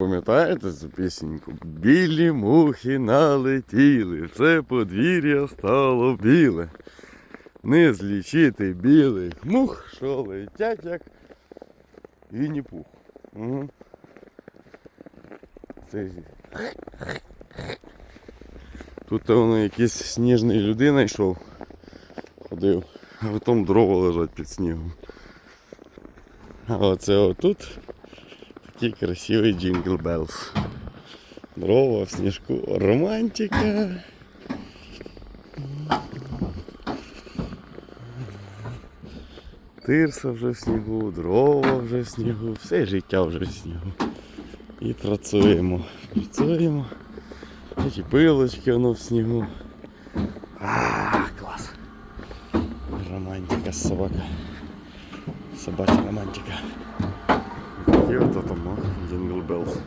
Пам'ятаєте цю пісеньку? Білі мухи налетіли, все подвір'я стало біле. Не злічити білих мух, що летять як Вінні-Пух. Угу. Це... Тут воно якийсь сніжний людина йшов, ходив, а потім дрова лежать під снігом. А оце отут такий красивий джингл белс. Дрова в сніжку. Романтика. Тирса вже в снігу, дрова вже в снігу, все життя вже в снігу. І працюємо. Працюємо. Такі пилочки воно в снігу. А, клас. Романтика собака. Собача романтика. І это там Джингл Белс.